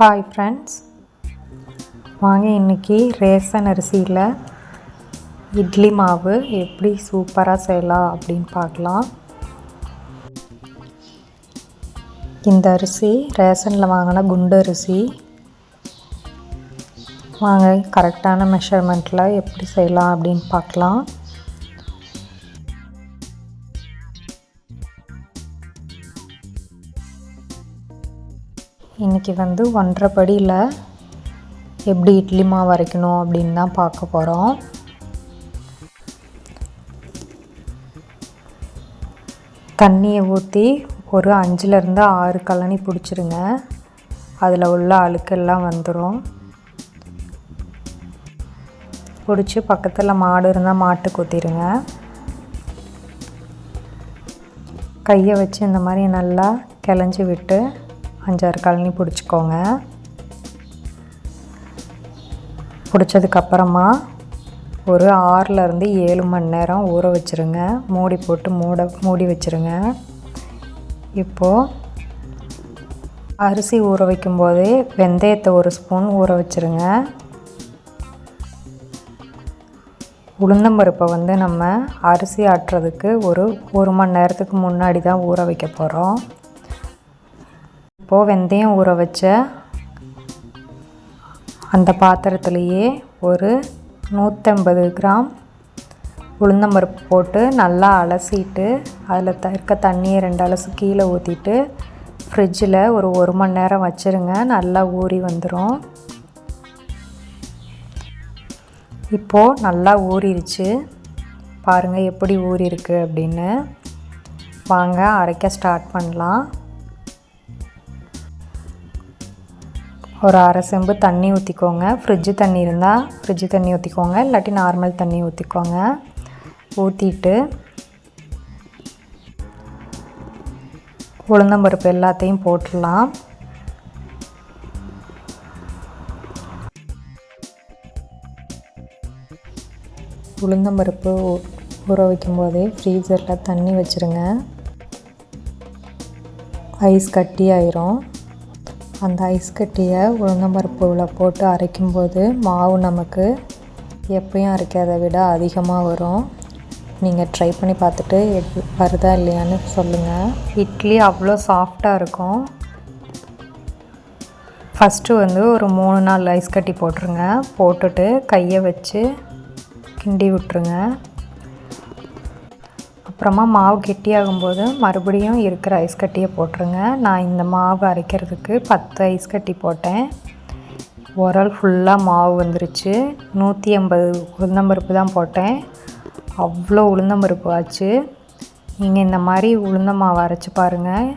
Hi friends வாங்க இன்றைக்கி ration அரிசியில் இட்லி மாவு எப்படி சூப்பராக செய்யலாம் அப்படின்னு பார்க்கலாம். இந்த அரிசி ரேசனில் வாங்கின குண்டு அரிசி. வாங்க கரெக்டான மெஷர்மெண்ட்டில் எப்படி செய்யலாம் அப்படின்னு பார்க்கலாம். இன்றைக்கி வந்து ஒன்றரை படியில் எப்படி இட்லி மாவு அரைக்கணும் அப்படின்னு தான் பார்க்க போகிறோம் தண்ணியை ஊற்றி ஒரு அஞ்சுலேருந்து ஆறு கழனி பிடிச்சிருங்க. அதில் உள்ள அழுக்கெல்லாம் வந்துடும் பிடிச்சி பக்கத்தில் மாடு இருந்தால் மாட்டு குத்திடுங்க கையை வச்சு இந்த மாதிரி நல்லா கிளஞ்சி விட்டு அஞ்சாறு கழனி பிடிச்சிக்கோங்க. பிடிச்சதுக்கப்புறமா ஒரு ஆறுலேருந்து ஏழு மணி நேரம் ஊற வச்சுருங்க. மூடி போட்டு மூட மூடி வச்சுருங்க. இப்போது அரிசி ஊற வைக்கும்போதே வெந்தயத்தை ஒரு ஸ்பூன் ஊற வச்சுருங்க. உளுந்தம்பருப்பை வந்து நம்ம அரிசி ஆட்டுறதுக்கு ஒரு ஒரு மணி நேரத்துக்கு முன்னாடி தான் ஊற வைக்க போகிறோம் இப்போது வெந்தயம் ஊற வச்ச அந்த பாத்திரத்துலேயே ஒரு நூற்றம்பது கிராம் உளுந்தம்பருப்பு போட்டு நல்லா அலசிட்டு அதில் த இருக்க தண்ணியை ரெண்டு அலசு கீழே ஊற்றிட்டு ஃப்ரிட்ஜில் ஒரு ஒரு மணி நேரம் வச்சுருங்க நல்லா ஊறி வந்துடும் இப்போது நல்லா ஊறிடுச்சு பாருங்கள் எப்படி ஊறிருக்கு அப்படின்னு. வாங்க அரைக்க ஸ்டார்ட் பண்ணலாம். ஒரு அரை செம்பு தண்ணி ஊற்றிக்கோங்க ஃப்ரிட்ஜு தண்ணி இருந்தால் ஃப்ரிட்ஜு தண்ணி ஊற்றிக்கோங்க இல்லாட்டி நார்மல் தண்ணி ஊற்றிக்கோங்க ஊற்றிட்டு உளுந்தம்பருப்பு எல்லாத்தையும் போட்டுடலாம். உளுந்தம்பருப்பு ஊற வைக்கும் போதே ஃப்ரீசரில் தண்ணி வச்சுருங்க. ஐஸ் கட்டி ஆயிரும். அந்த ஐஸ் கட்டியை உளுந்தம்பருப்புவில் போட்டு அரைக்கும்போது மாவு நமக்கு எப்பயும் அரைக்கிறத விட அதிகமாக வரும். நீங்கள் ட்ரை பண்ணி பார்த்துட்டு எப்படி வருதா இல்லையான்னு சொல்லுங்கள் இட்லி அவ்வளோ சாஃப்டாக இருக்கும். ஃபஸ்ட்டு வந்து ஒரு மூணு நாள் ஐஸ் கட்டி போட்டுருங்க. போட்டுட்டு கையை வச்சு கிண்டி விட்டுருங்க. அப்புறமா மாவு கெட்டியாகும்போது மறுபடியும் இருக்கிற ஐஸ் கட்டியை போட்டுருங்க. நான் இந்த மாவு அரைக்கிறதுக்கு பத்து ஐஸ் கட்டி போட்டேன். உரல் ஃபுல்லாக மாவு வந்துருச்சு. நூற்றி ஐம்பது உளுந்தம்பருப்பு தான் போட்டேன். அவ்வளோ உளுந்தம்பருப்பு ஆச்சு. நீங்கள் இந்த மாதிரி உளுந்த மாவு அரைச்சி பாருங்கள்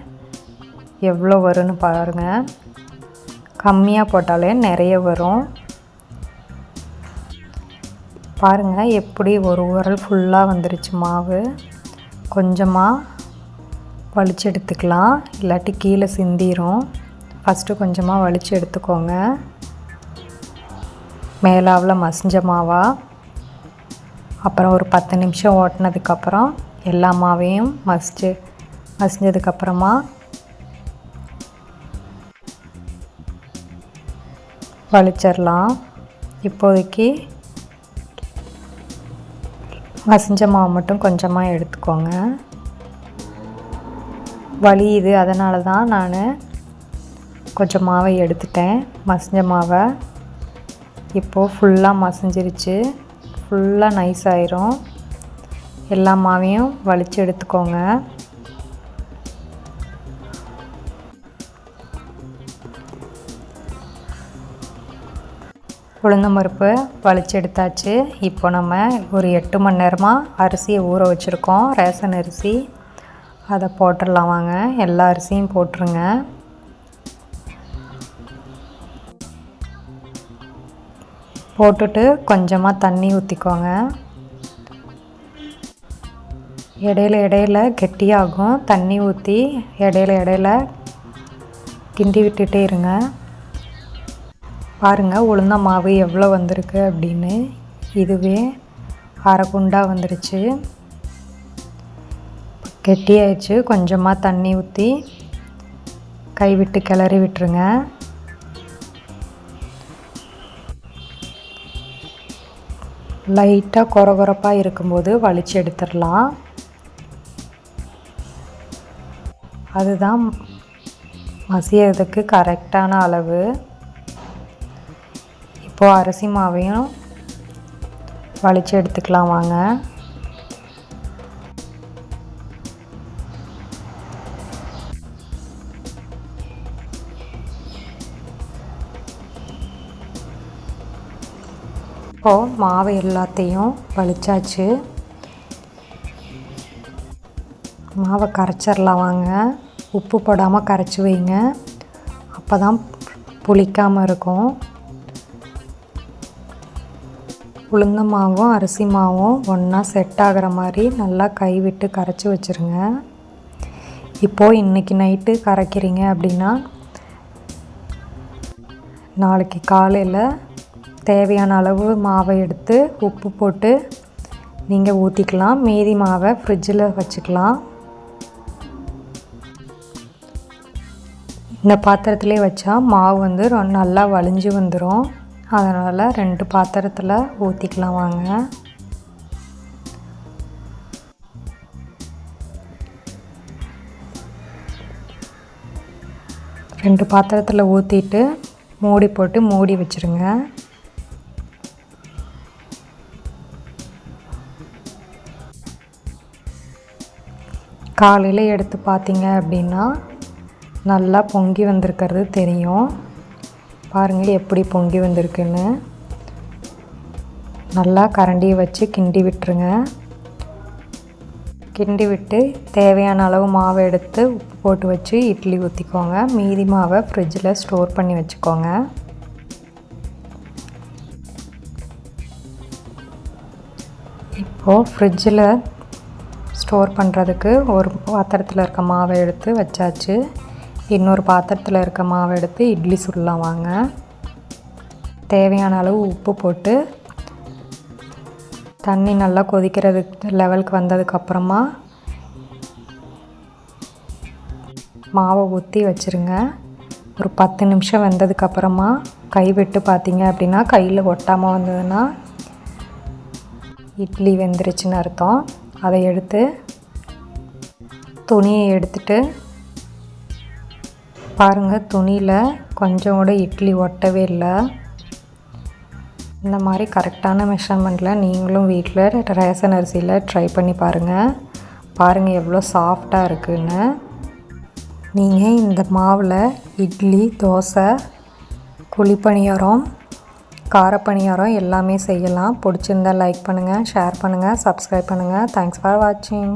எவ்வளோ வரும்னு பாருங்கள் கம்மியாக போட்டாலே நிறைய வரும். பாருங்கள் எப்படி ஒரு உரல் ஃபுல்லாக வந்துருச்சு மாவு. கொஞ்சமாக வலிச்சு எடுத்துக்கலாம். இல்லாட்டி கீழே சிந்திரும். ஃபஸ்ட்டு கொஞ்சமாக வலிச்சு எடுத்துக்கோங்க. மேலாவில் மசிஞ்ச மாவா. அப்புறம் ஒரு பத்து நிமிஷம் ஓட்டினதுக்கப்புறம் எல்லா மாவையும் மசிச்சு மசிஞ்சதுக்கப்புறமா வலிச்சிடலாம் இப்போதைக்கு மசிஞ்ச மாவு மட்டும் கொஞ்சமாக எடுத்துக்கோங்க. வலியுது அதனால தான் நான் கொஞ்சம் மாவை எடுத்துட்டேன். மசிஞ்ச மாவை. இப்போது ஃபுல்லாக மசிஞ்சிருச்சு. ஃபுல்லாக நைஸ் ஆயிரும். எல்லா மாவையும் வலித்து எடுத்துக்கோங்க. உளுந்தம்பருப்பு பருப்பு எடுத்தாச்சு இப்போ நம்ம ஒரு எட்டு மணி நேரமாக அரிசியை ஊற வச்சுருக்கோம். ரேஷன் அரிசி. அதை போட்டுடலாம் வாங்க. எல்லா அரிசியும் போட்டுருங்க. போட்டுட்டு கொஞ்சமாக தண்ணி ஊற்றிக்கோங்க இடையில இடையில கெட்டியாகும். தண்ணி ஊற்றி இடையில இடையில கிண்டி விட்டுட்டே இருங்க. பாருங்கள் உளுந்த மாவு எவ்வளோ வந்திருக்கு அப்படின்னு. இதுவே அரை குண்டாக வந்துருச்சு. கெட்டியாயிடுச்சு. கொஞ்சமாக தண்ணி ஊற்றி கைவிட்டு கிளறி விட்டுருங்க. லைட்டாக குறகுறப்பாக இருக்கும்போது வலிச்சு எடுத்துடலாம். அதுதான் மசியறதுக்கு கரெக்டான அளவு. இப்போது அரிசி மாவையும் வலித்து எடுத்துக்கலாம் வாங்க. இப்போது மாவு எல்லாத்தையும் வலிச்சாச்சு. மாவை கரைச்சிடலாம் வாங்க. உப்பு போடாமல் கரைச்சி வைங்க. அப்போ தான் புளிக்காமல் இருக்கும். உளுந்த மாவும் அரிசி மாவும் ஒன்றா செட் ஆகிற மாதிரி நல்லா கை விட்டு கரைச்சி வச்சுருங்க. இப்போது இன்றைக்கி நைட்டு கரைக்கிறீங்க அப்படின்னா நாளைக்கு காலையில் தேவையான அளவு மாவை எடுத்து உப்பு போட்டு நீங்கள் ஊற்றிக்கலாம் மீதி மாவை ஃப்ரிட்ஜில் வச்சுக்கலாம். இந்த பாத்திரத்துலேயே வச்சா மாவு வந்து ரொம்ப நல்லா வலிஞ்சு வந்துடும் அதனால் ரெண்டு பாத்திரத்தில் ஊற்றிக்கலாம் வாங்க. ரெண்டு பாத்திரத்தில் ஊற்றிட்டு மூடி போட்டு மூடி வச்சுருங்க. காலையில் எடுத்து பார்த்தீங்க அப்படின்னா நல்லா பொங்கி வந்திருக்கிறது தெரியும். பாருங்கள் எப்படி பொங்கி வந்திருக்குன்னு. நல்லா கரண்டியை வச்சு கிண்டி விட்டுருங்க. கிண்டி விட்டு தேவையான அளவு மாவை எடுத்து உப்பு போட்டு வச்சு இட்லி ஊற்றிக்கோங்க மீதி மாவை ஃப்ரிட்ஜில் ஸ்டோர் பண்ணி வச்சுக்கோங்க. இப்போது ஃப்ரிட்ஜில் ஸ்டோர் பண்ணுறதுக்கு ஒரு பாத்திரத்தில் இருக்க மாவை எடுத்து வச்சாச்சு. இன்னொரு பாத்திரத்தில் இருக்க மாவை எடுத்து இட்லி சுடலாம் வாங்க. தேவையான அளவு உப்பு போட்டு தண்ணி நல்லா கொதிக்கிறதுக்கு லெவலுக்கு வந்ததுக்கப்புறமா மாவை ஊற்றி வச்சுருங்க. ஒரு பத்து நிமிஷம் வெந்ததுக்கப்புறமா கை விட்டு பார்த்தீங்க அப்படின்னா கையில் ஒட்டாமல் வந்ததுன்னா இட்லி வெந்துருச்சுன்னு அர்த்தம். அதை எடுத்து துணியை எடுத்துட்டு பாருங்கள் துணியில் கொஞ்சம் கூட இட்லி ஒட்டவே இல்லை. இந்த மாதிரி கரெக்டான மெஷர்மெண்ட்டில் நீங்களும் வீட்டில் ரேசன் அரிசியில் ட்ரை பண்ணி பாருங்கள் பாருங்கள் எவ்வளோ சாஃப்டாக இருக்குன்னு. நீங்கள் இந்த மாவில் இட்லி தோசை குழிப்பணியாரம் காரப்பணியாரம் எல்லாமே செய்யலாம். பிடிச்சிருந்தா லைக் பண்ணுங்கள் ஷேர் பண்ணுங்கள் சப்ஸ்கிரைப் பண்ணுங்கள் தேங்க்ஸ் ஃபார் வாட்சிங்